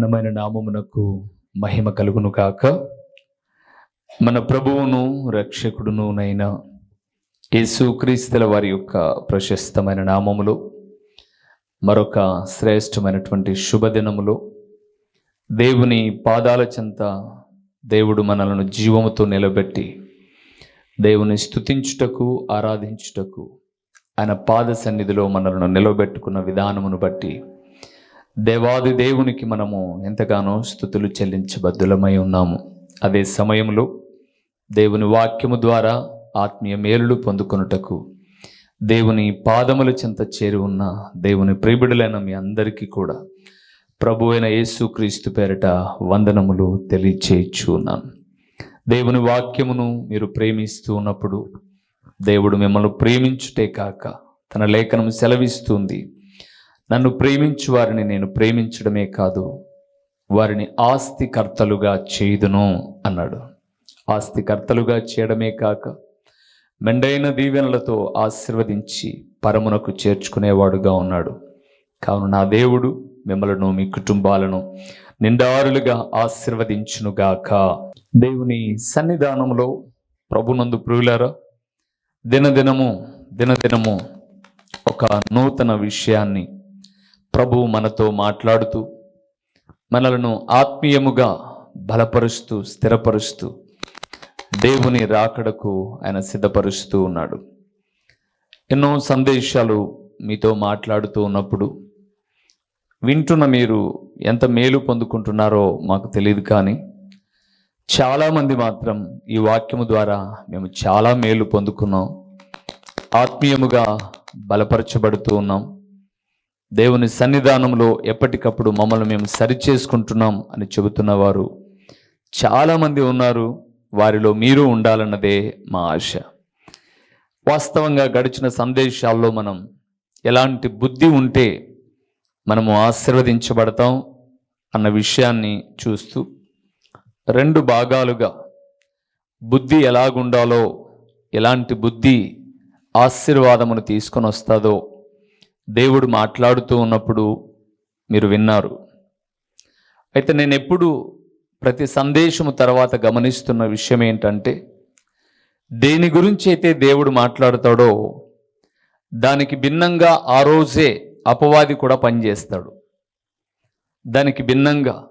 ఘనమైన నామమునకు మహిమ కలుగును కాక మన ప్రభువును రక్షకుడును నైన యేసుక్రీస్తుల వారి యొక్క ప్రశస్తమైన నామములో మరొక శ్రేష్టమైనటువంటి శుభదినములో దేవుని పాదాల చెంత దేవుడు మనలను జీవముతో నిలబెట్టి దేవుని స్తుతించుటకు ఆరాధించుటకు ఆయన పాద సన్నిధిలో మనలను నిలబెట్టుకున్న విధానమును బట్టి దేవాది దేవునికి మనము ఎంతగానో స్థుతులు చెల్లించబద్దులమై ఉన్నాము. అదే సమయంలో దేవుని వాక్యము ద్వారా ఆత్మీయ మేలులు పొందుకొనుటకు దేవుని పాదముల చెంత చేరి ఉన్న దేవుని ప్రియుడులైన మీ అందరికీ కూడా ప్రభు అయిన యేసుక్రీస్తు పేరట వందనములు తెలియచేయచ్చు దేవుని వాక్యమును మీరు ప్రేమిస్తూ ఉన్నప్పుడు దేవుడు మిమ్మల్ని ప్రేమించుటే కాక తన లేఖనం సెలవిస్తుంది. నన్ను ప్రేమించు వారిని నేను ప్రేమించడమే కాదు వారిని ఆస్తికర్తలుగా చేయుదును అన్నాడు. ఆస్తికర్తలుగా చేయడమే కాక మెండైన దీవెనలతో ఆశీర్వదించి పరమునకు చేర్చుకునేవాడుగా ఉన్నాడు. కావున నా దేవుడు మిమ్మలను మీ కుటుంబాలను నిండారులుగా ఆశీర్వదించునుగాక దేవుని సన్నిధానంలో ప్రభునందు ప్రియులారా దినదినము దినదినము ఒక నూతన విషయాన్ని ప్రభు మనతో మాట్లాడుతూ మనలను ఆత్మీయముగా బలపరుస్తూ స్థిరపరుస్తూ దేవుని రాకడకు ఆయన సిద్ధపరుస్తూ ఉన్నాడు. ఎన్నో సందేశాలు మీతో మాట్లాడుతూ ఉన్నప్పుడు వింటున్న మీరు ఎంత మేలు పొందుకుంటున్నారో మాకు తెలియదు కానీ చాలామంది మాత్రం ఈ వాక్యము ద్వారా మేము చాలా మేలు పొందుకున్నాం. ఆత్మీయముగా బలపరచబడుతూ ఉన్నాం. దేవుని సన్నిధానంలో ఎప్పటికప్పుడు మమ్మల్ని మేము సరిచేసుకుంటున్నాం అని చెబుతున్న వారు చాలామంది ఉన్నారు. వారిలో మీరు ఉండాలన్నదే మా ఆశ. వాస్తవంగా గడిచిన సందేశాల్లో మనం ఎలాంటి బుద్ధి ఉంటే మనము ఆశీర్వదించబడతాం అన్న విషయాన్ని చూస్తూ రెండు భాగాలుగా బుద్ధి ఎలాగుండాలో ఎలాంటి బుద్ధి ఆశీర్వాదమును తీసుకొని వస్తుందో దేవుడు మాట్లాడుతూ ఉన్నప్పుడు మీరు విన్నారు. అయితే నేను ఎప్పుడు ప్రతి సందేశము తర్వాత గమనిస్తున్న విషయం ఏంటంటే దేని గురించి అయితే దేవుడు మాట్లాడతాడో దానికి భిన్నంగా ఆ రోజే అపవాది కూడా పనిచేస్తాడు. దానికి భిన్నంగా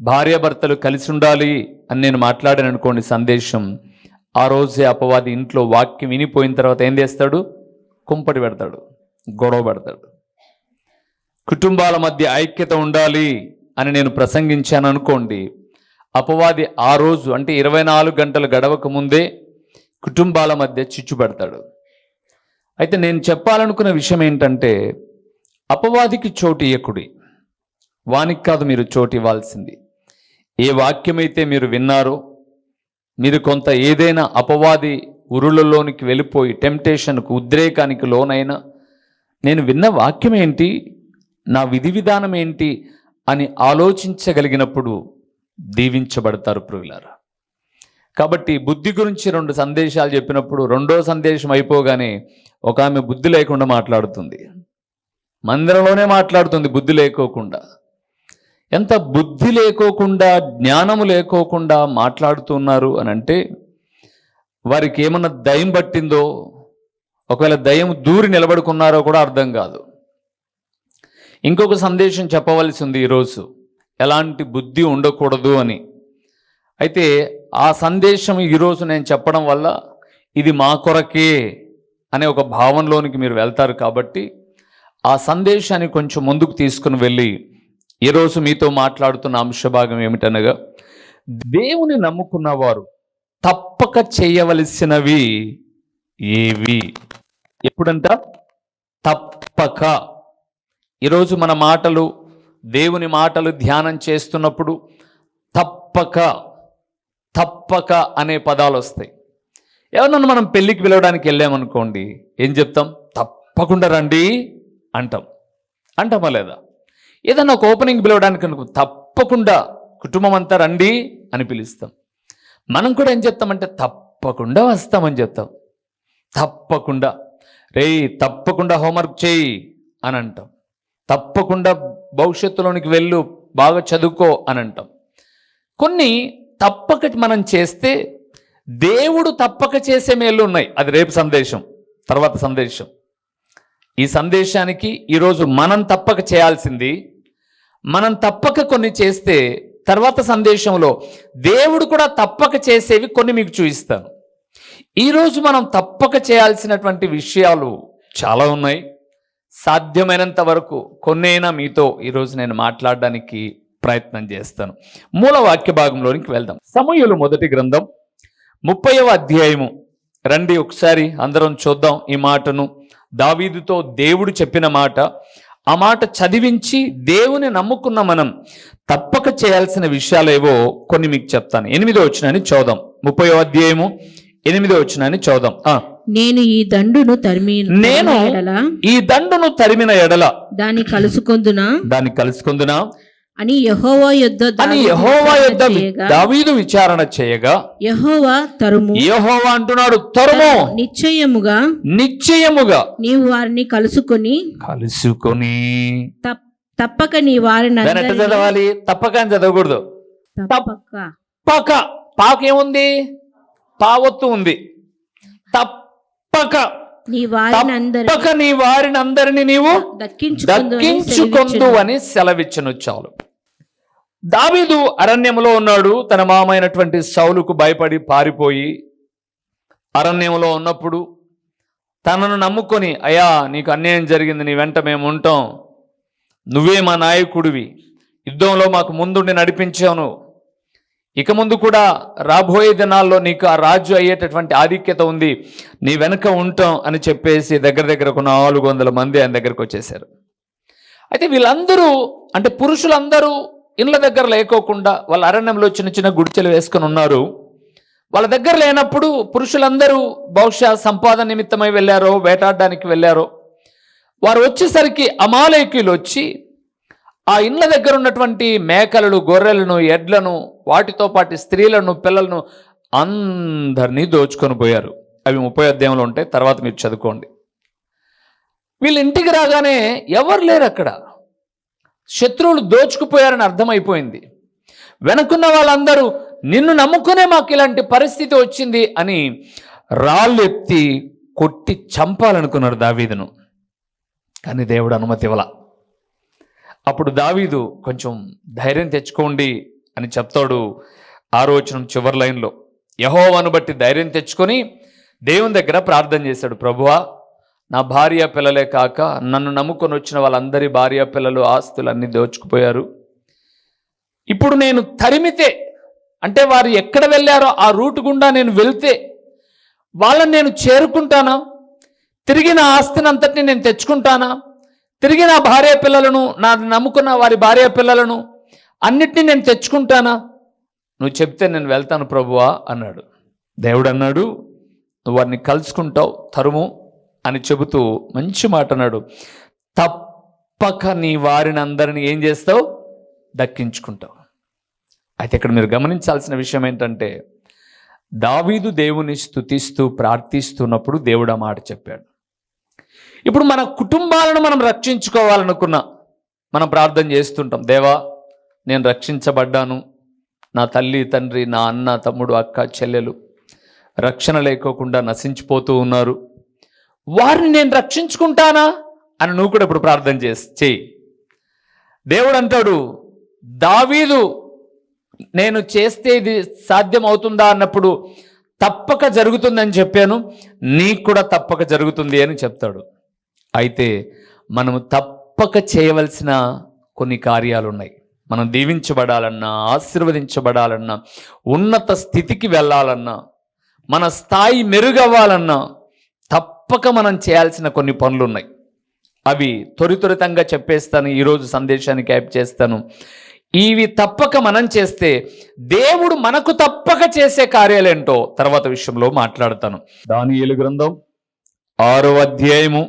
భార్యాభర్తలు కలిసి ఉండాలి అని నేను మాట్లాడాను అనుకోండి సందేశం ఆ రోజే అపవాది ఇంట్లో వాక్యం వినిపోయిన తర్వాత ఏం చేస్తాడు? కుంపటి పెడతాడు. గొడవ పెడతాడు. కుటుంబాల మధ్య ఐక్యత ఉండాలి అని నేను ప్రసంగించాను అనుకోండి అపవాది ఆ రోజు అంటే ఇరవై నాలుగు గంటలు గడవక ముందే కుటుంబాల మధ్య చిచ్చు పెడతాడు. అయితే నేను చెప్పాలనుకున్న విషయం ఏంటంటే అపవాదికి చోటు ఇయ్యకుడి. వానికి కాదు మీరు చోటు ఇవ్వాల్సింది. ఏ వాక్యమైతే మీరు విన్నారో మీరు కొంత ఏదైనా అపవాది ఉరులలోనికి వెళ్ళిపోయి టెంప్టేషన్కు ఉద్రేకానికి లోనైనా నేను విన్న వాక్యం ఏంటి నా విధి విధానం ఏంటి అని ఆలోచించగలిగినప్పుడు దీవించబడతారు ప్రియులారా. కాబట్టి బుద్ధి గురించి రెండు సందేశాలు చెప్పినప్పుడు రెండో సందేశం అయిపోగానే ఒక ఆమె బుద్ధి లేకుండా మాట్లాడుతుంది. మందిరంలోనే మాట్లాడుతుంది బుద్ధి లేకోకుండా. ఎంత బుద్ధి లేకోకుండా జ్ఞానము లేకోకుండా మాట్లాడుతున్నారు అని అంటే వారికి ఏమన్నా దయం పట్టిందో ఒకవేళ దయ్యం దూరి నిలబడుకున్నారో కూడా అర్థం కాదు. ఇంకొక సందేశం చెప్పవలసి ఉంది ఈరోజు ఎలాంటి బుద్ధి ఉండకూడదు అని. అయితే ఆ సందేశం ఈరోజు నేను చెప్పడం వల్ల ఇది మా కొరకే అనే ఒక భావనలోనికి మీరు వెళ్తారు కాబట్టి ఆ సందేశాన్ని కొంచెం ముందుకు తీసుకుని వెళ్ళి ఈరోజు మీతో మాట్లాడుతున్న అంశభాగం ఏమిటనగా దేవుని నమ్ముకున్నవారు తప్పక చేయవలసినవి ఏవి? ఎప్పుడంట? తప్పక. ఈరోజు మన మాటలు దేవుని మాటలు ధ్యానం చేస్తున్నప్పుడు తప్పక తప్పక అనే పదాలు వస్తాయి. ఎవరన్నా మనం పెళ్ళికి పిలవడానికి వెళ్ళామనుకోండి ఏం చెప్తాం? తప్పకుండా రండి అంటాం. అంటామా లేదా? ఏదన్నా ఒక ఓపెనింగ్ పిలవడానికి అనుకో తప్పకుండా కుటుంబం అంతా రండి అని పిలుస్తాం. మనం కూడా ఏం చెప్తామంటే తప్పకుండా వస్తామని చెప్తాం. తప్పకుండా. రేయ్ తప్పకుండా హోంవర్క్ చేయి అని అంటాం. తప్పకుండా భవిష్యత్తులోనికి వెళ్ళు బాగా చదువుకో అని అంటాం. కొన్ని తప్పక మనం చేస్తే దేవుడు తప్పక చేసే మేలు ఉన్నాయి. అది రేపు సందేశం తర్వాత సందేశం. ఈ సందేశానికి ఈరోజు మనం తప్పక చేయాల్సింది మనం తప్పక కొన్ని చేస్తే తర్వాత సందేశంలో దేవుడు కూడా తప్పక చేసేవి కొన్ని మీకు చూపిస్తాను. ఈరోజు మనం తప్పక చేయాల్సినటువంటి విషయాలు చాలా ఉన్నాయి. సాధ్యమైనంత వరకు కొన్నైనా మీతో ఈరోజు నేను మాట్లాడడానికి ప్రయత్నం చేస్తాను. మూల వాక్య భాగంలోనికి వెళ్దాం. సమయలు మొదటి గ్రంథం ముప్పైవ అధ్యాయము. రండి ఒకసారి అందరం చూద్దాం ఈ మాటను. దావీదుతో దేవుడు చెప్పిన మాట ఆ మాట చదివించి దేవుని నమ్ముకున్న మనం తప్పక చేయాల్సిన విషయాలేవో కొన్ని మీకు చెప్తాను. ఎనిమిదో వచ్చినని చూద్దాం. ముప్పై అధ్యాయము ఎనిమిదో వచ్చినని చూద్దాం ఆ, నేను ఈ దండును తరిమి నేను ఎడల ఈ దండును తరిమిన ఎడల. దాన్ని కలుసుకొందున? దాన్ని కలుసుకుందునా? అని యహోవా యుద్ధ అని యహోవా యొద్ద దావీదు విచారణ చేయగా యహోవా తరుము. యహోవా అంటున్నాడు తరుము. నిశ్చయముగా నిశ్చయముగా నీవు వారిని కలుసుకొని కలుసుకొని. తప్- తప్పక నీ వారిని ఎట్ట చదవాలి? తప్పక అని చదవకూడదు. తప్పక. పక పాకేముంది పావత్తు ఉంది. తప్పక నీ వారిని అందరి తప్పక నీ వారిని అందరిని నీవు దక్కించుకొందు అని సెలవిచ్చను. చాలు. దావీదు అరణ్యములో ఉన్నాడు. తన మామైనటువంటి సౌలుకు భయపడి పారిపోయి అరణ్యంలో ఉన్నప్పుడు తనను నమ్ముకొని అయ్యా నీకు అన్యాయం జరిగింది నీ వెంట మేము ఉంటాం. నువ్వే మా నాయకుడివి. యుద్ధంలో మాకు ముందుండి నడిపించావు ఇక ముందు కూడా రాబోయే దినాల్లో నీకు ఆ రాజు అయ్యేటటువంటి ఆధిక్యత ఉంది. నీ వెనక ఉంటాం అని చెప్పేసి దగ్గర దగ్గర ఒక నాలుగు వందల మంది ఆయన దగ్గరకు వచ్చేసారు అయితే వీళ్ళందరూ అంటే పురుషులందరూ ఇళ్ళ దగ్గర లేకోకుండా వాళ్ళ అరణ్యంలో చిన్న చిన్న గుడిచెలు వేసుకొని ఉన్నారు. వాళ్ళ దగ్గర లేనప్పుడు పురుషులందరూ బహుశా సంపాదన నిమిత్తమై వెళ్ళారో వేటాడడానికి వెళ్ళారో. వారు వచ్చేసరికి అమాలయకులు వచ్చి ఆ ఇండ్ల దగ్గర ఉన్నటువంటి మేకలను గొర్రెలను ఎడ్లను వాటితో పాటు స్త్రీలను పిల్లలను అందరినీ దోచుకొని పోయారు. అవి ముప్పై అధ్యాయంలో ఉంటాయి తర్వాత మీరు చదువుకోండి. వీళ్ళు ఇంటికి రాగానే ఎవరు లేరు అక్కడ? శత్రువులు దోచుకుపోయారని అర్థమైపోయింది. వెనకున్న వాళ్ళందరూ నిన్ను నమ్ముకునే మాకు ఇలాంటి పరిస్థితి వచ్చింది అని రాళ్ళు ఎత్తి కొట్టి చంపాలనుకున్నారు దావీదును. కానీ దేవుడు అనుమతి ఇవ్వలా. అప్పుడు దావీదు కొంచెం ధైర్యం తెచ్చుకోండి అని చెప్తాడు ఆరోచనం చివరి లైన్లో. యహోవాను బట్టి ధైర్యం తెచ్చుకొని దేవుని దగ్గర ప్రార్థన చేశాడు. ప్రభువా నా భార్య పిల్లలే కాక నన్ను నమ్ముకొని వచ్చిన వాళ్ళందరి భార్య పిల్లలు ఆస్తులు అన్నీ దోచుకుపోయారు. ఇప్పుడు నేను తరిమితే అంటే వారు ఎక్కడ వెళ్ళారో ఆ రూట్ గుండా నేను వెళ్తే వాళ్ళని నేను చేరుకుంటానా? తిరిగి నా ఆస్తిని అంతటిని నేను తెచ్చుకుంటానా? తిరిగి నా భార్య పిల్లలను నా నమ్ముకున్న వారి భార్య పిల్లలను అన్నిటినీ నేను తెచ్చుకుంటానా? నువ్వు చెప్తే నేను వెళ్తాను ప్రభువా అన్నాడు. దేవుడు అన్నాడు నువ్వు వారిని కలుసుకుంటావు తరుము అని చెబుతూ మంచి మాట అన్నాడు. తప్పక నీ వారిని అందరిని ఏం చేస్తావు? దక్కించుకుంటావు. అయితే ఇక్కడ మీరు గమనించాల్సిన విషయం ఏంటంటే దావీదు దేవుని స్తుతిస్తూ ప్రార్థిస్తున్నప్పుడు దేవుడు ఆ మాట చెప్పాడు. ఇప్పుడు మన కుటుంబాలను మనం రక్షించుకోవాలనుకున్నా మనం ప్రార్థన చేస్తుంటాం. దేవా నేను రక్షించబడ్డాను. నా తల్లి తండ్రి నా అన్న తమ్ముడు అక్క చెల్లెలు రక్షణ లేకోకుండా నశించిపోతూ ఉన్నారు. వారిని నేను రక్షించుకుంటానా? అని నువ్వు కూడా ఇప్పుడు ప్రార్థన చేసి చేయి. దేవుడు అంటాడు దావీదు నేను చేస్తే ఇది సాధ్యం అవుతుందా అన్నప్పుడు తప్పక జరుగుతుందని చెప్పాను నీకు కూడా తప్పక జరుగుతుంది అని చెప్తాడు. అయితే మనము తప్పక చేయవలసిన కొన్ని కార్యాలు ఉన్నాయి మనం దీవించబడాలన్నా ఆశీర్వదించబడాలన్నా ఉన్నత స్థితికి వెళ్ళాలన్నా మన స్థాయి మెరుగవ్వాలన్నా తప్పక మనం చేయాల్సిన కొన్ని పనులు ఉన్నాయి అవి త్వరిత్వరితంగా చెప్పేస్తాను ఈరోజు సందేశానికి యాప్ చేస్తాను. ఇవి తప్పక మనం చేస్తే దేవుడు మనకు తప్పక చేసే కార్యాలేంటో తర్వాత విషయంలో మాట్లాడతాను. దానియేలు గ్రంథం ఆరో అధ్యాయము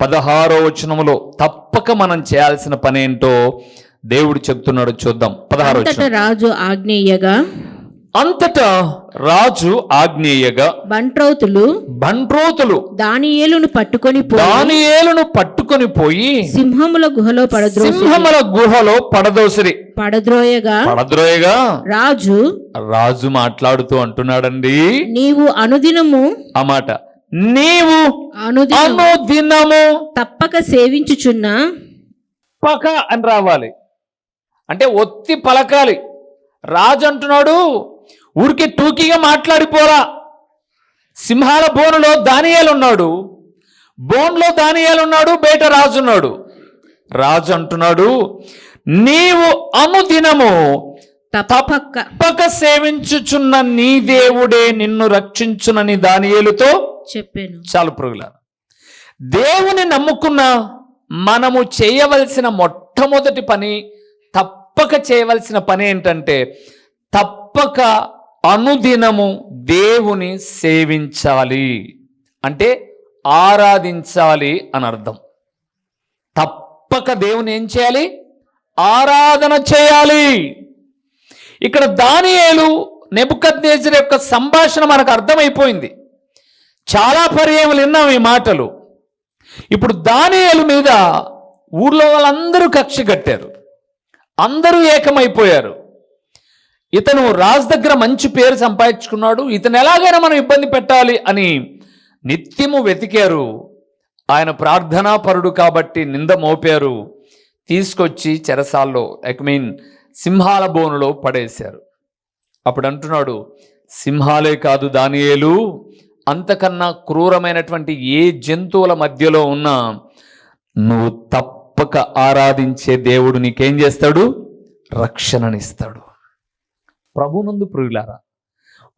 పదహారో వచనములో తప్పక మనం చేయాల్సిన పనేంటో దేవుడు చెప్తున్నాడు చూద్దాం. పదహారో రాజు ఆజ్ఞేయగా అంతటా రాజు ఆజ్ఞేయగా బంట్రౌతులు బంట్రోతులు దానియేలును పట్టుకొని దానియేలును పట్టుకొని పోయి సింహముల గుహలో పడద్రో సింహముల గుహలో పడదోసిరి పడద్రోయగా పడద్రోయగా రాజు రాజు మాట్లాడుతూ అంటున్నాడండి. నీవు అనుదినము ఆ మాట నీవు అనుదినము అనుదినము తప్పక సేవించుచున్న పక అని రావాలి. అంటే ఒత్తి పలకాలి. రాజు అంటున్నాడు ఊరికి టూకీగా మాట్లాడిపోరా. సింహాల బోనులో దానియాలు ఉన్నాడు. బోన్లో దానియాలు ఉన్నాడు బయట రాజు ఉన్నాడు. రాజు అంటున్నాడు నీవు అనుదినము తప్పక సేవించుచున్న నీ దేవుడే నిన్ను రక్షించునని దానియేలుతో చెప్పాను. చాలు పురుగుల దేవుని నమ్ముకున్న మనము చేయవలసిన మొట్టమొదటి పని తప్పక చేయవలసిన పని ఏంటంటే తప్పక అనుదినము దేవుని సేవించాలి. అంటే ఆరాధించాలి అని అర్థం. తప్పక దేవుని ఏం చేయాలి? ఆరాధన చేయాలి. ఇక్కడ దానియేలు నెబుకద్నేజర్ యొక్క సంభాషణ మనకు అర్థమైపోయింది. చాలా పర్యాయములు విన్నాం ఈ మాటలు. ఇప్పుడు దానియేలు మీద ఊర్లో వాళ్ళందరూ కక్ష కట్టారు. అందరూ ఏకమైపోయారు. ఇతను రాజు దగ్గర మంచి పేరు సంపాదించుకున్నాడు. ఇతను ఎలాగైనా మనం ఇబ్బంది పెట్టాలి అని నిత్యము వెతికారు. ఆయన ప్రార్థనా పరుడు కాబట్టి నింద మోపారు. తీసుకొచ్చి చెరసాల్లో ఐ మీన్ సింహాల బోనులో పడేశారు. అప్పుడు అంటున్నాడు సింహాలే కాదు దానియేలు అంతకన్నా క్రూరమైనటువంటి ఏ జంతువుల మధ్యలో ఉన్నా నువ్వు తప్పక ఆరాధించే దేవుడు నీకేం చేస్తాడు? రక్షణనిస్తాడు. ప్రభునందు ప్రియులారా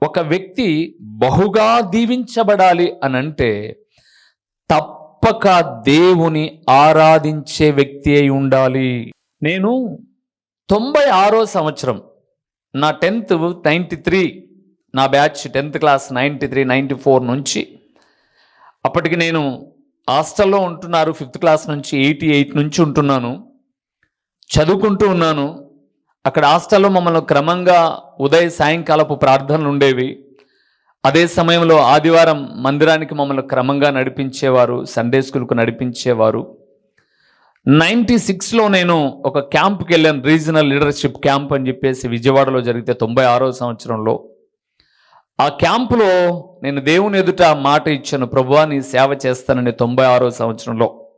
ఒక వ్యక్తి బహుగా దీవించబడాలి అని అంటే తప్పక దేవుని ఆరాధించే వ్యక్తి అయి ఉండాలి. నేను తొంభై ఆరో సంవత్సరం నా టెన్త్ నైంటీ త్రీ నా batch tenth class ninety three ninety four నుంచి అప్పటికి నేను హాస్టల్లో ఉంటున్నారు ఫిఫ్త్ క్లాస్ నుంచి ఎయిటీ ఎయిట్ నుంచి ఉంటున్నాను. చదువుకుంటూ ఉన్నాను. అక్కడ హాస్టల్లో మమ్మల్ని క్రమంగా ఉదయ సాయంకాలపు ప్రార్థనలు ఉండేవి. అదే సమయంలో ఆదివారం మందిరానికి మమ్మల్ని క్రమంగా నడిపించేవారు సండే స్కూల్కు నడిపించేవారు. నైంటీ సిక్స్లో నేను ఒక క్యాంప్కి వెళ్ళాను రీజనల్ లీడర్షిప్ క్యాంప్ అని చెప్పేసి విజయవాడలో జరిగితే తొంభై ఆరో సంవత్సరంలో. ఆ క్యాంపులో నేను దేవుని ఎదుట మాట ఇచ్చాను ప్రభువా నీ సేవ చేస్తానని తొంభై ఆరో సంవత్సరంలో.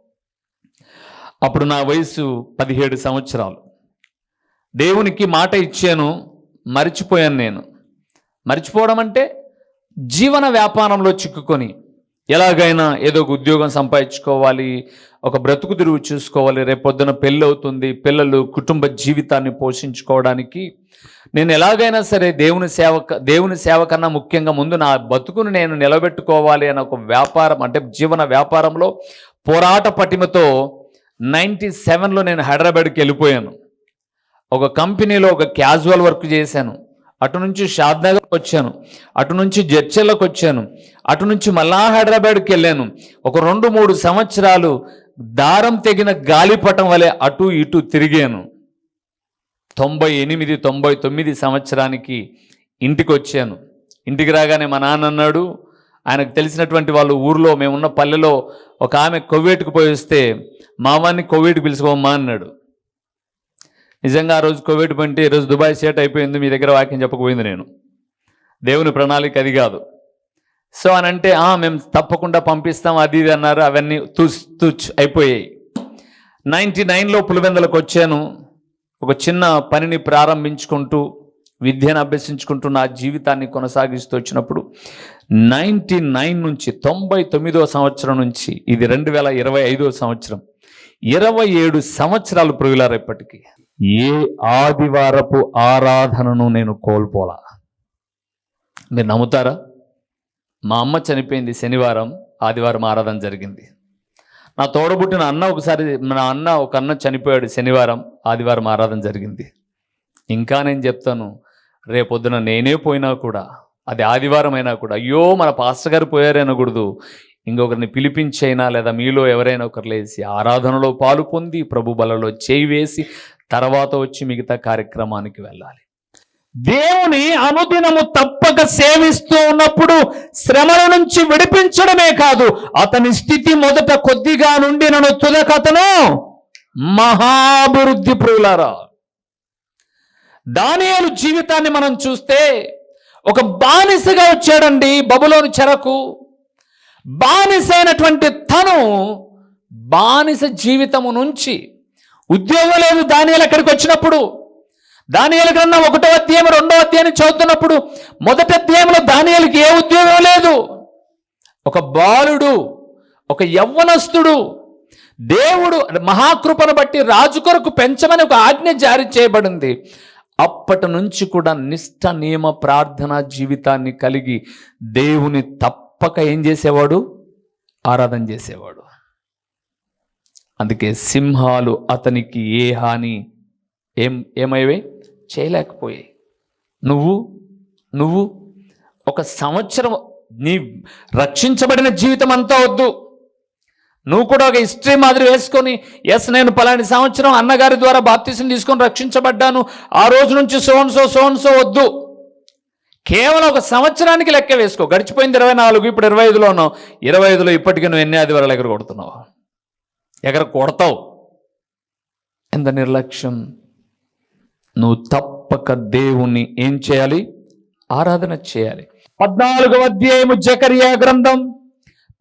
అప్పుడు నా వయసు పదిహేడు సంవత్సరాలు. దేవునికి మాట ఇచ్చాను మర్చిపోయాను నేను. మర్చిపోవడం అంటే జీవన వ్యాపారంలో చిక్కుకొని ఎలాగైనా ఏదో ఒక ఉద్యోగం సంపాదించుకోవాలి ఒక బ్రతుకు తిరుగు చూసుకోవాలి రేపొద్దున పెళ్ళి అవుతుంది పిల్లలు కుటుంబ జీవితాన్ని పోషించుకోవడానికి. నేను ఎలాగైనా సరే దేవుని సేవ దేవుని సేవ కన్నా ముఖ్యంగా ముందు నా బతుకును నేను నిలబెట్టుకోవాలి అనే ఒక వ్యాపారం అంటే జీవన వ్యాపారంలో పోరాట పటిమతో నైంటీ సెవెన్లో నేను హైదరాబాద్కి వెళ్ళిపోయాను. ఒక కంపెనీలో ఒక క్యాజువల్ వర్క్ చేశాను. అటు నుంచి షాద్నగర్కి వచ్చాను. అటు నుంచి జడ్చెల్లకు వచ్చాను. అటు నుంచి మళ్ళా హైదరాబాద్కి వెళ్ళాను. ఒక రెండు మూడు సంవత్సరాలు దారం తెగిన గాలిపటం వలె అటు ఇటు తిరిగాను. తొంభై ఎనిమిది తొంభై తొమ్మిది సంవత్సరానికి ఇంటికి వచ్చాను. ఇంటికి రాగానే మా నాన్న అన్నాడు ఆయనకు తెలిసినటువంటి వాళ్ళు ఊర్లో మేమున్న పల్లెలో ఒక ఆమె కొవ్వేటుకు పోయి వస్తే మావాన్ని కొవ్వేటుకు పిలుచుకోమ్మా అన్నాడు. నిజంగా ఆ రోజు కోవిడ్ పంటే ఈరోజు దుబాయ్ సేట్ అయిపోయింది మీ దగ్గర వాక్యం చెప్పకపోయింది నేను. దేవుని ప్రణాళిక అది కాదు. సో అని అంటే "ఆ, మేము తప్పకుండా పంపిస్తాం అది ఇది అన్నారు అవన్నీ తుచ్ తుచ్ అయిపోయాయి. నైంటీ నైన్లో పులివెందలకు వచ్చాను. ఒక చిన్న పనిని ప్రారంభించుకుంటూ విద్యను అభ్యసించుకుంటూ నా జీవితాన్ని కొనసాగిస్తూ వచ్చినప్పుడు నైంటీ నైన్ నుంచి తొంభై తొమ్మిదో సంవత్సరం నుంచి ఇది రెండు వేల ఇరవై ఐదో సంవత్సరం ఇరవై ఏడు సంవత్సరాలు ప్రియులారు ఇప్పటికీ. ఏ ఆదివారపు ఆరాధనను నేను కోల్పోలా? మీరు నమ్ముతారా? మా అమ్మ చనిపోయింది శనివారం ఆదివారం ఆరాధన జరిగింది. నా తోడబుట్టిన అన్న ఒకసారి నా అన్న ఒక అన్న చనిపోయాడు శనివారం ఆదివారం ఆరాధన జరిగింది. ఇంకా నేను చెప్తాను రేపొద్దున నేనే పోయినా కూడా అది ఆదివారం అయినా కూడా అయ్యో మన పాస్టర్ గారు పోయారనకూడదు ఇంకొకరిని పిలిపించైనా లేదా మీలో ఎవరైనా ఒకరు లేచి ఆరాధనలో పాలు పొంది ప్రభు బలలో చేయి వేసి తర్వాత వచ్చి మిగతా కార్యక్రమానికి వెళ్ళాలి. దేవుని అనుదినము తప్పక సేవిస్తూ ఉన్నప్పుడు శ్రమల నుంచి విడిపించడమే కాదు అతని స్థితి మొదట కొద్దిగా నుండి నన్ను తుదకతను మహాభివృద్ధి ప్రియులారా దానియాలు జీవితాన్ని మనం చూస్తే ఒక బానిసగా వచ్చాడండి బబులోని చెరకు. బానిసైనటువంటి తను బానిస జీవితము నుంచి ఉద్యోగం లేదు. దానియాలు అక్కడికి వచ్చినప్పుడు? దానియాల గ్రంథం ఒకటో అధ్యాయం రెండో అధ్యాయం చదువుతున్నప్పుడు మొదటి అధ్యాయంలో దానియాలకి ఏ ఉద్యోగం లేదు? ఒక బాలుడు ఒక యవ్వనస్తుడు దేవుడు మహాకృపను బట్టి రాజు కొరకు పెంచమని ఒక ఆజ్ఞ జారీ చేయబడింది. అప్పటి నుంచి కూడా నిష్ట నియమ ప్రార్థన జీవితాన్ని కలిగి దేవుని తప్పక ఏం చేసేవాడు? ఆరాధన చేసేవాడు. అందుకే సింహాలు అతనికి ఏ హాని ఏం ఏమైవే చేయలేకపోయాయి నువ్వు నువ్వు ఒక సంవత్సరం నీ రక్షించబడిన జీవితం అంతా వద్దు. నువ్వు కూడా ఒక హిస్టరీ మాదిరి వేసుకొని ఎస్ నేను పలాని సంవత్సరం అన్నగారి ద్వారా బాప్తీసం తీసుకొని రక్షించబడ్డాను. ఆ రోజు నుంచి సోన్సో సోన్సో వద్దు. కేవలం ఒక సంవత్సరానికి లెక్క వేసుకో. గడిచిపోయింది ఇరవై నాలుగు ఇప్పుడు ఇరవై ఐదులో ఉన్నావు ఇరవై ఐదులో ఇప్పటికీ నువ్వు ఎన్ని ఆదివారాలు ఎగర కొడుతున్నావు ఎగర కొడతావు? ఎంత నిర్లక్ష్యం. నువ్వు తప్పక దేవుణ్ణి ఏం చేయాలి? ఆరాధన చేయాలి. పద్నాలుగవ అధ్యాయము జకరియా గ్రంథం.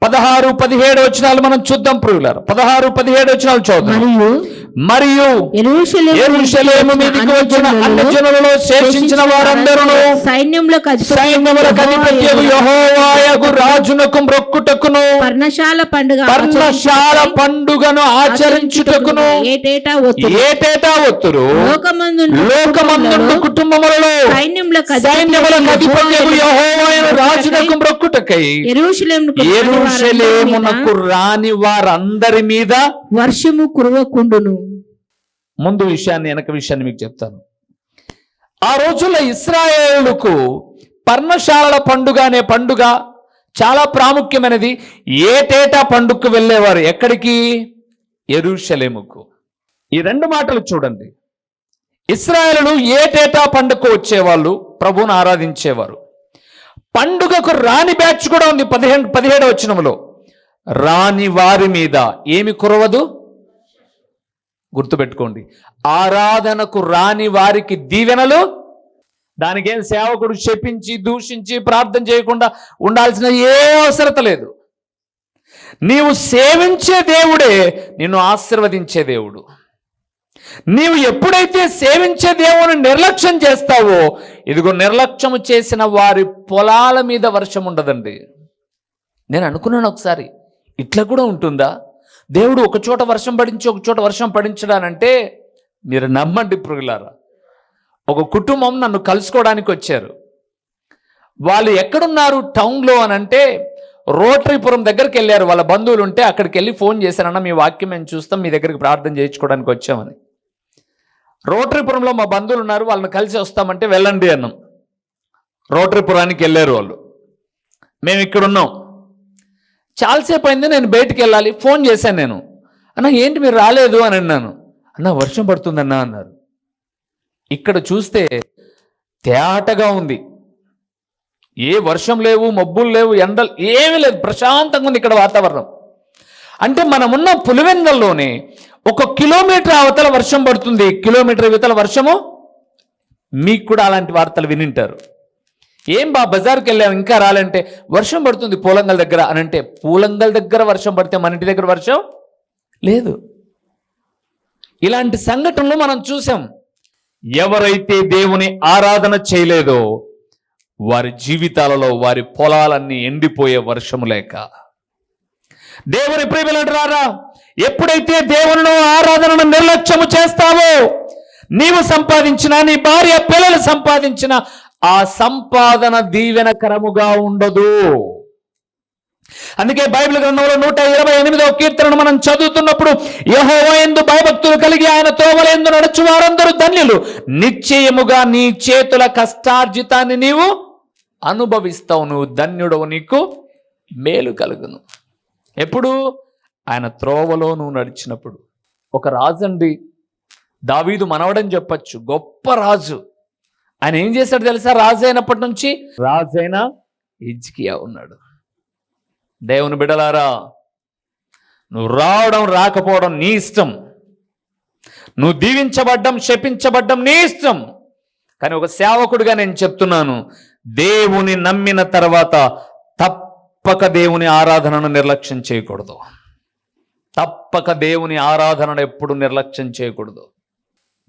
పదహారు పదిహేడు వచనాలు మనం చూద్దాం ప్రియులారు. పదహారు పదిహేడు వచనాలు చూద్దాం మరియు మరియు యెరూషలేము యెరూషలేము మీదికి వచ్చిన అన్ని జనులలో శేషించిన వారందరూ సైన్యములకు యెహోవాయగు రాజునకు మ్రొక్కుటకును పర్ణశాల పండుగ పర్ణశాల పండుగను ఆచరించుటకును ఏటేటా ఒత్తు ఏటేటా ఒత్తురు? లోకమందుండు కుటుంబములలో సైన్యములకు సైన్యములకు అధిపతి యెహోవాయను రాజునకు మ్రొక్కుటకై ఎరుషలేమునకు ఎరుషలేమునకు రాని వారందరి మీద వర్షము కురవకుండును. ముందు విషయాన్ని వెనక విషయాన్ని మీకు చెప్తాను. ఆ రోజుల్లో ఇస్రాయేలుకు పర్ణశాలల పండుగ అనే పండుగ చాలా ప్రాముఖ్యమైనది. ఏటేటా పండుగకు వెళ్ళేవారు? ఎక్కడికి? ఎరుషలేముకు. ఈ రెండు మాటలు చూడండి. ఇస్రాయలు ఏటేటా పండుగకు వచ్చేవాళ్ళు? ప్రభువును ఆరాధించేవారు. పండుగకు రాని బ్యాచ్ కూడా ఉంది పదిహేను పదిహేడు వచ్చినములో రాని వారి మీద ఏమి కురవదు? గుర్తుపెట్టుకోండి. ఆరాధనకు రాని వారికి దీవెనలు? దానికేం సేవకుడు చెప్పించి దూషించి ప్రార్థన చేయకుండా ఉండాల్సిన ఏ అవసరత లేదు. నీవు సేవించే దేవుడే నిన్ను ఆశీర్వదించే దేవుడు. నీవు ఎప్పుడైతే సేవించే దేవుని నిర్లక్ష్యం చేస్తావో ఇదిగో నిర్లక్ష్యము చేసిన వారి పొలాల మీద వర్షం ఉండదండి. నేను అనుకున్నాను ఒకసారి ఇట్లా కూడా ఉంటుందా? దేవుడు ఒక చోట వర్షం పడించి ఒక చోట వర్షం పడించడానంటే మీరు నమ్మండి పురుగులారా ఒక కుటుంబం నన్ను కలుసుకోవడానికి వచ్చారు. వాళ్ళు ఎక్కడున్నారు టౌన్లో అని అంటే రోటరీపురం దగ్గరికి వెళ్ళారు. వాళ్ళ బంధువులు ఉంటే అక్కడికి వెళ్ళి ఫోన్ చేశారన్న మీ వాక్యం మేము చూస్తాం మీ దగ్గరికి ప్రార్థన చేయించుకోవడానికి వచ్చామని. రోటరీపురంలో మా బంధువులు ఉన్నారు వాళ్ళని కలిసి వస్తామంటే వెళ్ళండి అన్నాం. రోటరీపురానికి వెళ్ళారు వాళ్ళు. మేము ఇక్కడ ఉన్నాం. చాలాసేపు అయింది నేను బయటికి వెళ్ళాలి ఫోన్ చేశాను నేను. అన్న ఏంటి మీరు రాలేదు? అని అన్నాను. అన్న వర్షం పడుతుందన్నా అన్నారు. ఇక్కడ చూస్తే తేటగా ఉంది. ఏ వర్షం లేవు మబ్బులు లేవు ఎండలు ఏమీ లేదు. ప్రశాంతంగా ఉంది ఇక్కడ వాతావరణం. అంటే మనమున్న పులివెందల్లోనే ఒక కిలోమీటర్ అవతల వర్షం పడుతుంది. కిలోమీటర్ ఇవతల వర్షము? మీకు కూడా అలాంటి వార్తలు వినింటారు. ఏం బా బజార్కి వెళ్ళాం ఇంకా రాలంటే వర్షం పడుతుంది పూలంగల్ దగ్గర అని అంటే పూలంగల్ దగ్గర వర్షం పడితే మన ఇంటి దగ్గర వర్షం లేదు. ఇలాంటి సంఘటనలు మనం చూసాం. ఎవరైతే దేవుని ఆరాధన చేయలేదో వారి జీవితాలలో వారి పొలాలన్నీ ఎండిపోయే వర్షము లేక. దేవుని ప్రేమిలంటారా ఎప్పుడైతే దేవుని ఆరాధనను నిర్లక్ష్యము చేస్తావో నీవు సంపాదించిన నీ భార్య పిల్లలు సంపాదించిన ఆ సంపాదన దీవెనకరముగా ఉండదు. అందుకే బైబిల్ గ్రంథంలో నూట ఇరవై ఎనిమిదవ కీర్తనను మనం చదువుతున్నప్పుడు యహోవా ఎందు భయభక్తులు కలిగి ఆయన తోవలందు నడుచు వారందరూ ధన్యులు. నిశ్చయముగా నీ చేతుల కష్టార్జితాన్ని నీవు అనుభవిస్తావు. నువ్వు ధన్యుడవు నీకు మేలు కలుగును. ఎప్పుడు? ఆయన త్రోవలో నువ్వు నడిచినప్పుడు. ఒక రాజు అండి దావీదు మనవడని చెప్పచ్చు. గొప్ప రాజు. ఆయన ఏం చేశాడు తెలుసా? రాజు అయినప్పటి నుంచి? రాజు అయిన హిజ్కియా ఉన్నాడు. దేవుని బిడలారా నువ్వు రావడం రాకపోవడం నీ ఇష్టం. నువ్వు దీవించబడ్డం శపించబడ్డం నీ ఇష్టం. కానీ ఒక సేవకుడిగా నేను చెప్తున్నాను దేవుని నమ్మిన తర్వాత తప్పక దేవుని ఆరాధనను నిర్లక్ష్యం చేయకూడదు. తప్పక దేవుని ఆరాధనను ఎప్పుడు నిర్లక్ష్యం చేయకూడదు.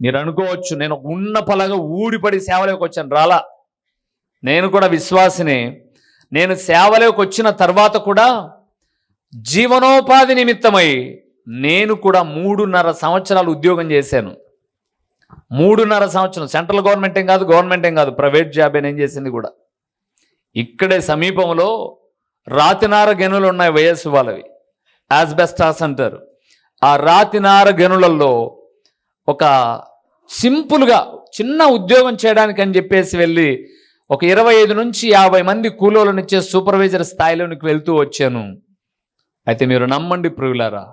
మీరు అనుకోవచ్చు నేను ఉన్న పలగా ఊడిపడి సేవలోకి వచ్చాను రాలా. నేను కూడా విశ్వాసిని. నేను సేవలోకి వచ్చిన తర్వాత కూడా జీవనోపాధి నిమిత్తమై నేను కూడా మూడున్నర సంవత్సరాలు ఉద్యోగం చేశాను. మూడున్నర సంవత్సరం సెంట్రల్ గవర్నమెంట్ ఏం కాదు గవర్నమెంట్ ఏం కాదు ప్రైవేట్ జాబ్ నేను చేసింది కూడా. ఇక్కడే సమీపంలో రాతినార గనులు ఉన్నాయి వయస్సు వాళ్ళవి. యాజ్బెస్టాస్ అంటారు. ఆ రాతినార గనులలో ఒక సింపుల్గా చిన్న ఉద్యోగం చేయడానికి అని చెప్పేసి వెళ్ళి ఒక ఇరవై ఐదు నుంచి యాభై మంది కూలోలను ఇచ్చే సూపర్వైజర్ స్థాయిలోనికి వెళ్తూ వచ్చాను. అయితే మీరు నమ్మండి ప్రియులారా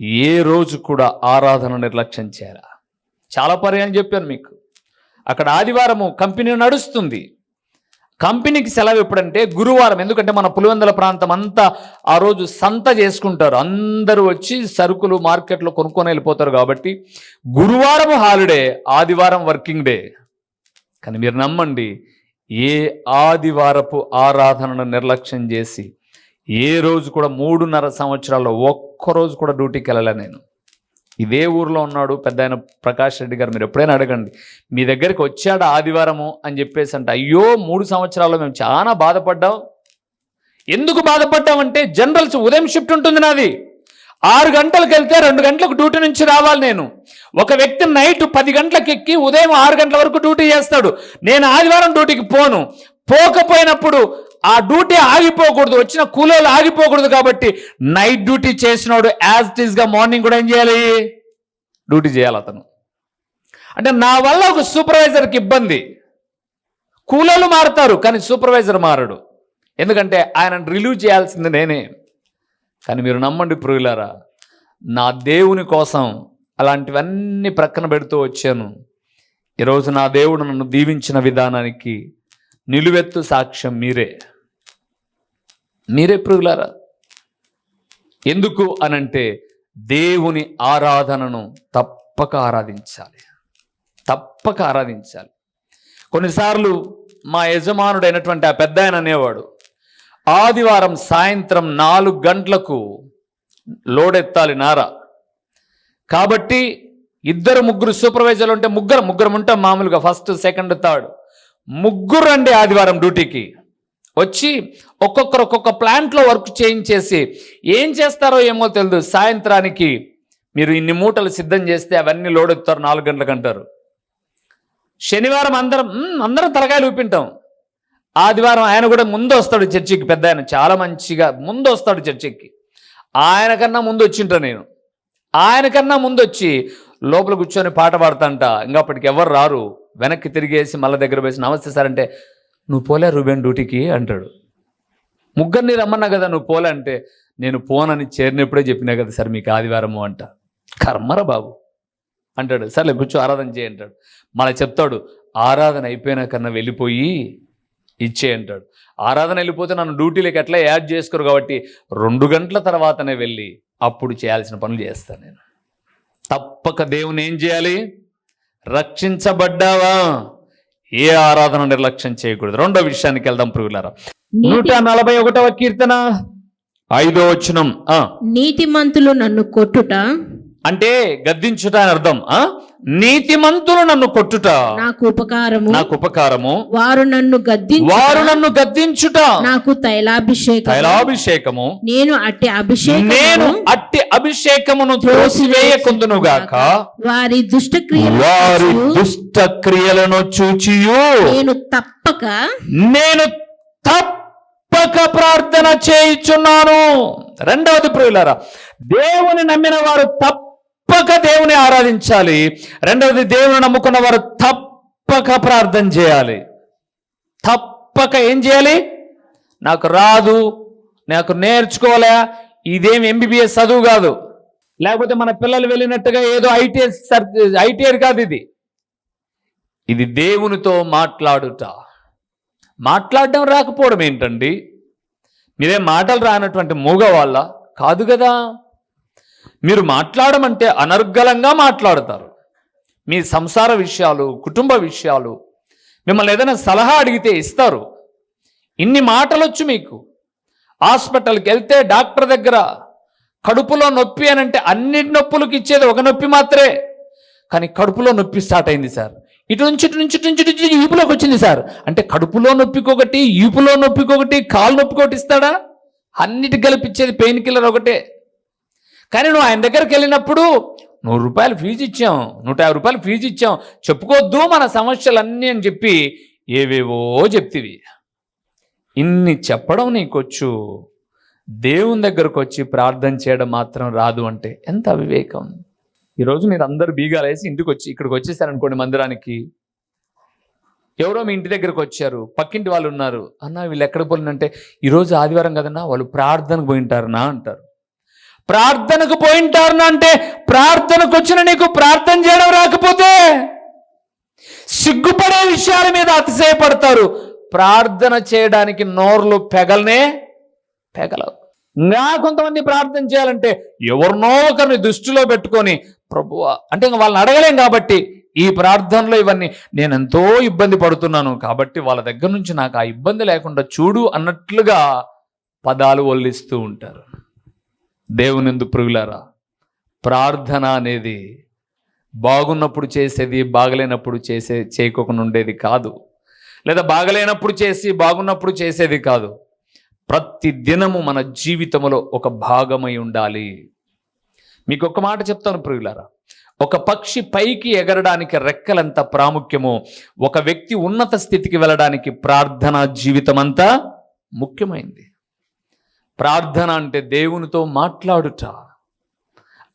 ఏ రోజు కూడా ఆరాధన నిర్లక్ష్యం చేయరా చాలా పర్యాలు చెప్పాను మీకు. అక్కడ ఆదివారము కంపెనీ నడుస్తుంది. కంపెనీకి సెలవు ఎప్పుడంటే గురువారం. ఎందుకంటే మన పులివెందుల ప్రాంతం అంతా ఆ రోజు సంత చేసుకుంటారు. అందరూ వచ్చి సరుకులు మార్కెట్లో కొనుక్కొని వెళ్ళిపోతారు కాబట్టి గురువారం హాలిడే ఆదివారం వర్కింగ్ డే. కానీ మీరు నమ్మండి ఏ ఆదివారపు ఆరాధనను నిర్లక్ష్యం చేసి ఏ రోజు కూడా మూడున్నర సంవత్సరాల్లో ఒక్కరోజు కూడా డ్యూటీకి వెళ్ళలే నేను. ఇదే ఊర్లో ఉన్నాడు పెద్ద ఆయన ప్రకాష్ రెడ్డి గారు. మీరు ఎప్పుడైనా అడగండి మీ దగ్గరికి వచ్చాడు ఆదివారము అని చెప్పేసి అంటే అయ్యో మూడు సంవత్సరాలు మేము చాలా బాధపడ్డాం. ఎందుకు బాధపడ్డామంటే జనరల్స్ ఉదయం షిఫ్ట్ ఉంటుంది నాది. ఆరు గంటలకు వెళ్తే రెండు గంటలకు డ్యూటీ నుంచి రావాలి నేను. ఒక వ్యక్తి నైట్ పది గంటలకు ఎక్కి ఉదయం ఆరు గంటల వరకు డ్యూటీ చేస్తాడు. నేను ఆదివారం డ్యూటీకి పోను. పోకపోయినప్పుడు ఆ డ్యూటీ ఆగిపోకూడదు. వచ్చిన కూలీలు ఆగిపోకూడదు కాబట్టి నైట్ డ్యూటీ చేసినోడు యాజ్ ఇట్ ఈస్గా మార్నింగ్ కూడా ఏం చేయాలి? డ్యూటీ చేయాలి అతను. అంటే నా వల్ల ఒక సూపర్వైజర్కి ఇబ్బంది. కూలీలు మారుతారు కానీ సూపర్వైజర్ మారడు. ఎందుకంటే ఆయనను రిలీవ్ చేయాల్సింది నేనే. కానీ మీరు నమ్మండి ప్రియులారా నా దేవుని కోసం అలాంటివన్నీ ప్రక్కన పెడుతూ వచ్చాను. ఈరోజు నా దేవుడు నన్ను దీవించిన విధానానికి నిలువెత్తు సాక్ష్యం మీరే. మీరే ప్రియులారా? ఎందుకు అనంటే దేవుని ఆరాధనను తప్పక ఆరాధించాలి. తప్పక ఆరాధించాలి. కొన్నిసార్లు మా యజమానుడైనటువంటి ఆ పెద్ద ఆయన అనేవాడు ఆదివారం సాయంత్రం నాలుగు గంటలకు లోడెత్తాలి నారా. కాబట్టి ఇద్దరు ముగ్గురు సూపర్వైజర్లు ఉంటే ముగ్గురు ముగ్గురు ఉంటాం మామూలుగా ఫస్ట్ సెకండ్ థర్డ్ ముగ్గురు రండి ఆదివారం డ్యూటీకి. వచ్చి ఒక్కొక్కరు ఒక్కొక్క ప్లాంట్లో వర్క్ చేయించేసి ఏం చేస్తారో ఏమో తెలియదు సాయంత్రానికి మీరు ఇన్ని మూటలు సిద్ధం చేస్తే అవన్నీ లోడెత్తారు నాలుగు గంటలకు అంటారు. శనివారం అందరం అందరం తలకాయలు ఊపింటాం. ఆదివారం ఆయన కూడా ముందు వస్తాడు చర్చికి పెద్ద ఆయన చాలా మంచిగా ముందు వస్తాడు చర్చికి. ఆయన కన్నా ముందు వచ్చింటా నేను. ఆయన కన్నా ముందు వచ్చి లోపల కూర్చొని పాట పాడుతుంట. ఇంకా అప్పటికి ఎవరు రారు. వెనక్కి తిరిగేసి మళ్ళీ దగ్గర వేసి నమస్తే సార్ అంటే నువ్వు పోలే రూబెన్ డ్యూటీకి అంటాడు. ముగ్గురిని రమ్మన్నా కదా నువ్వు పోలే అంటే నేను పోనని చేరినప్పుడే చెప్పినా కదా సార్ మీకు ఆదివారము అంట. కర్మరా బాబు. అంటాడు. సర్లే కూర్చో ఆరాధన చేయి అంటాడు. మళ్ళీ చెప్తాడు ఆరాధన అయిపోయినా కన్నా వెళ్ళిపోయి ఇచ్చే అంటాడు. ఆరాధన వెళ్ళిపోతే నన్ను డ్యూటీలోకి ఎట్లా యాడ్ చేసుకోరు కాబట్టి రెండు గంటల తర్వాతనే వెళ్ళి అప్పుడు చేయాల్సిన పనులు చేస్తాను నేను. తప్పక దేవుని ఏం చేయాలి? రక్షించబడ్డావా? ఏ ఆరాధన నిర్లక్ష్యం చేయకూడదు. రెండో విషయానికి వెళ్దాం ప్రియులారా. నూట నలభై ఒకటవ కీర్తన. ఐదో వచనం. ఆ. నీతిమంతులు నన్ను కొట్టుట. అంటే గద్దించుట అని అర్థం. ఆ? నీతిమంతులు నన్ను కొట్టుట. నాకు ఉపకారము. నాకు ఉపకారము. వారు నన్ను గద్దించు వారు నన్ను గద్దించుట. నాకు తైలాభిషేకం తైలాభిషేకము. నేను అట్టి నేను అభిషేకము అట్టి అభిషేకమును త్రోసివేయకుందునుగాక. వారి దుష్ట వారి క్రియలు దుష్ట క్రియలను చూచియు. నేను తప్పక నేను తప్పక ప్రార్థన చేయుచున్నాను. రెండవది ప్రియులారా దేవుని నమ్మిన వారు తప్పక దేవుని ఆరాధించాలి. రెండవది దేవుని నమ్ముకున్న వారు తప్పక ప్రార్థన చేయాలి. తప్పక ఏం చేయాలి? నాకు రాదు నాకు నేర్చుకోలే ఇదేం ఎంబీబీఎస్ చదువు కాదు. లేకపోతే మన పిల్లలు వెళ్ళినట్టుగా ఏదో ఐటీఎస్ ఐటీఐ కాదు ఇది. ఇది దేవునితో మాట్లాడుట. మాట్లాడడం రాకపోవడం ఏంటండి? మీరేం మాటలు రానటువంటి మూగ వాళ్ళ కాదు కదా. మీరు మాట్లాడమంటే అనర్గళంగా మాట్లాడతారు. మీ సంసార విషయాలు కుటుంబ విషయాలు మిమ్మల్ని ఏదైనా సలహా అడిగితే ఇస్తారు. ఇన్ని మాటలు వచ్చు మీకు. హాస్పిటల్కి వెళ్తే డాక్టర్ దగ్గర కడుపులో నొప్పి అని అంటే అన్ని నొప్పులకు ఇచ్చేది ఒక నొప్పి మాత్రమే కానీ కడుపులో నొప్పి స్టార్ట్ అయింది సార్. ఇటు నుంచి ఇటు నుంచి ఇటు నుంచి ఇటు నుంచి ఈపులోకి వచ్చింది సార్. అంటే కడుపులో నొప్పికొకటి ఈపులో నొప్పికొకటి కాలు నొప్పికొకటి ఇస్తాడా? అన్నిటి కలిపి పెయిన్ కిల్లర్ ఒకటే. కానీ నువ్వు ఆయన దగ్గరికి వెళ్ళినప్పుడు నూరు రూపాయలు ఫీజు ఇచ్చాం నూట యాభై రూపాయలు ఫీజు ఇచ్చాం. చెప్పుకోవద్దు మన సమస్యలన్నీ అని చెప్పి ఏవేవో చెప్తివి. ఇన్ని చెప్పడం నీకొచ్చు. దేవుని దగ్గరకు వచ్చి ప్రార్థన చేయడం మాత్రం రాదు అంటే ఎంత అవివేకం. ఈరోజు మీరు అందరు బీగాలేసి ఇంటికి వచ్చి ఇక్కడికి వచ్చేసారనుకోండి మందిరానికి. ఎవరో మీ ఇంటి దగ్గరకు వచ్చారు పక్కింటి వాళ్ళు ఉన్నారు. అన్న వీళ్ళు ఎక్కడ పోలినంటే ఈరోజు ఆదివారం కదన్నా వాళ్ళు ప్రార్థనకు పోయింటారనా అంటారు. ప్రార్థనకు పోయింటారు అంటే ప్రార్థనకు వచ్చిన నీకు ప్రార్థన చేయడం రాకపోతే సిగ్గుపడే విషయాల మీద అతిశయపడతారు. ప్రార్థన చేయడానికి నోర్లు పెగలనే పెగలవు. ఇంకా కొంతమంది ప్రార్థన చేయాలంటే ఎవరినో ఒకరిని దృష్టిలో పెట్టుకొని ప్రభు అంటే ఇంక వాళ్ళని అడగలేం కాబట్టి ఈ ప్రార్థనలో ఇవన్నీ నేను ఎంతో ఇబ్బంది పడుతున్నాను కాబట్టి వాళ్ళ దగ్గర నుంచి నాకు ఆ ఇబ్బంది లేకుండా చూడు అన్నట్లుగా పదాలు వల్లిస్తూ ఉంటారు. దేవునిందు ప్రియులారా ప్రార్థన అనేది బాగున్నప్పుడు చేసేది బాగలేనప్పుడు చేసే చేయకోకుండా ఉండేది కాదు. లేదా బాగలేనప్పుడు చేసి బాగున్నప్పుడు చేసేది కాదు. ప్రతి దినము మన జీవితంలో ఒక భాగమై ఉండాలి. మీకు ఒక మాట చెప్తాను ప్రియులారా. ఒక పక్షి పైకి ఎగరడానికి రెక్కలంత ప్రాముఖ్యమో. ఒక వ్యక్తి ఉన్నత స్థితికి వెళ్ళడానికి ప్రార్థన జీవితం అంతా ముఖ్యమైంది. ప్రార్థన అంటే దేవునితో మాట్లాడుట.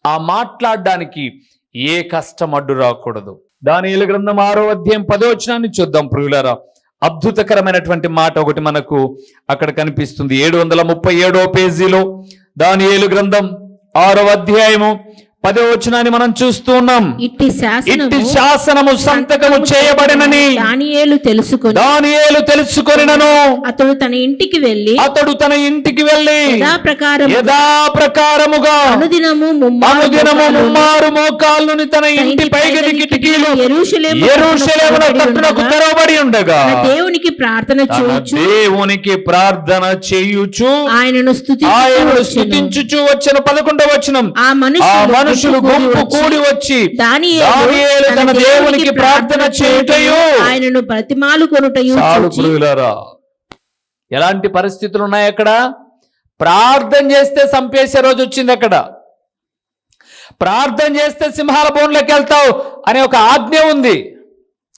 ఆ మాట్లాడడానికి ఏ కష్టం అడ్డు రాకూడదు. దాని గ్రంథం ఆరో అధ్యాయం పదవచనాన్ని చూద్దాం ప్రియులరా. అద్భుతకరమైనటువంటి మాట ఒకటి మనకు అక్కడ కనిపిస్తుంది. ఏడు వందల ముప్పై ఏడో పేజీలో దాని గ్రంథం ఆరో అధ్యాయము పదో వచనాన్ని మనం చూస్తూ ఉన్నాం. ఇట్టి శాసనము ఇట్టి శాసనము సంతకము చేయబడినని దానియేలు తెలుసుకొని దానియేలు తెలుసుకొనినను. అతడు తన ఇంటికి వెళ్ళి అతడు తన ఇంటికి వెళ్ళి యథా ప్రకారం యథా ప్రకారముగా అనుదినము ముమ్మారు అనుదినము ముమ్మారు మోకాళ్ళుని తన ఇంటి పైగది కిటికీలు యెరూషలేము ఎరుషలేముల తట్టునకు తెరవబడి ఉండగా దేవునికి ప్రార్థన తన చేయొచ్చు దేవునికి ప్రార్థన చేయుచు ఆయనను స్థుతి ఆయనను స్థుతించుచు వచ్చిన. పదకొండవ వచనం. ఆ ఆ మనుషులు గుంపు కూడి వచ్చి దానియేలు తన దేవునికి ప్రార్థన చేయుటయు ఆయనను బ్రతిమాలు కొనుటయు చాలు ప్రియులారా. ఎలాంటి పరిస్థితులు ఉన్నాయి అక్కడ? ప్రార్థన చేస్తే చంపేసే రోజు వచ్చింది అక్కడ. ప్రార్థన చేస్తే సింహాల బోన్లోకి వెళ్తావు అనే ఒక ఆజ్ఞ ఉంది.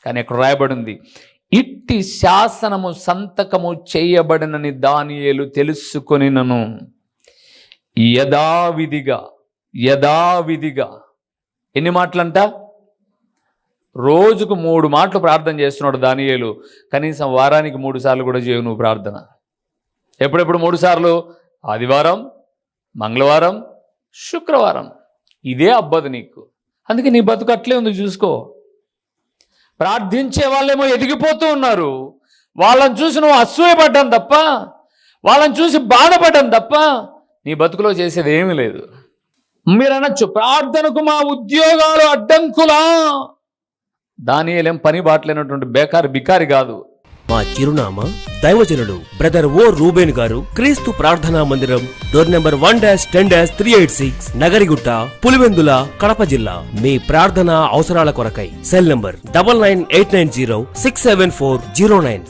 కానీ ఇక్కడ రాయబడి ఉంది ఇట్టి శాసనము సంతకము చేయబడినని దానియేలు తెలుసుకొనినను. యథావిధిగా యథావిధిగా. ఎన్ని మాటలంట? రోజుకు మూడు మాటలు ప్రార్థన చేస్తున్నాడు దానియేలు. కనీసం వారానికి మూడు సార్లు కూడా చేయవు నువ్వు ప్రార్థన. ఎప్పుడెప్పుడు మూడు సార్లు? ఆదివారం మంగళవారం శుక్రవారం. ఇదే అబ్బదు నీకు. అందుకే నీ బతుకు అట్లే ఉంది చూసుకో. ప్రార్థించే వాళ్ళేమో ఎదిగిపోతూ ఉన్నారు. వాళ్ళని చూసి నువ్వు అసూయపడ్డాను తప్ప వాళ్ళని చూసి బాధపడ్డాను తప్ప నీ బతుకులో చేసేది ఏమీ లేదు. మీరు అనొచ్చు ప్రార్థనకు మా ఉద్యోగాలు అడ్డంకులా. దానియేలేం పని బాట్లేనటువంటి బేకారి బికారి కాదు. మా చిరునామా దైవజనుడు బ్రదర్ ఓ రూబేన్ గారు క్రీస్తు ప్రార్థనా మందిరం door number one dash ten dash three eight six Nagarigutta Pulivendula Kadapa జిల్లా. మీ ప్రార్థనా అవసరాల కొరకై cell number double nine eight nine zero six seven four zero nine.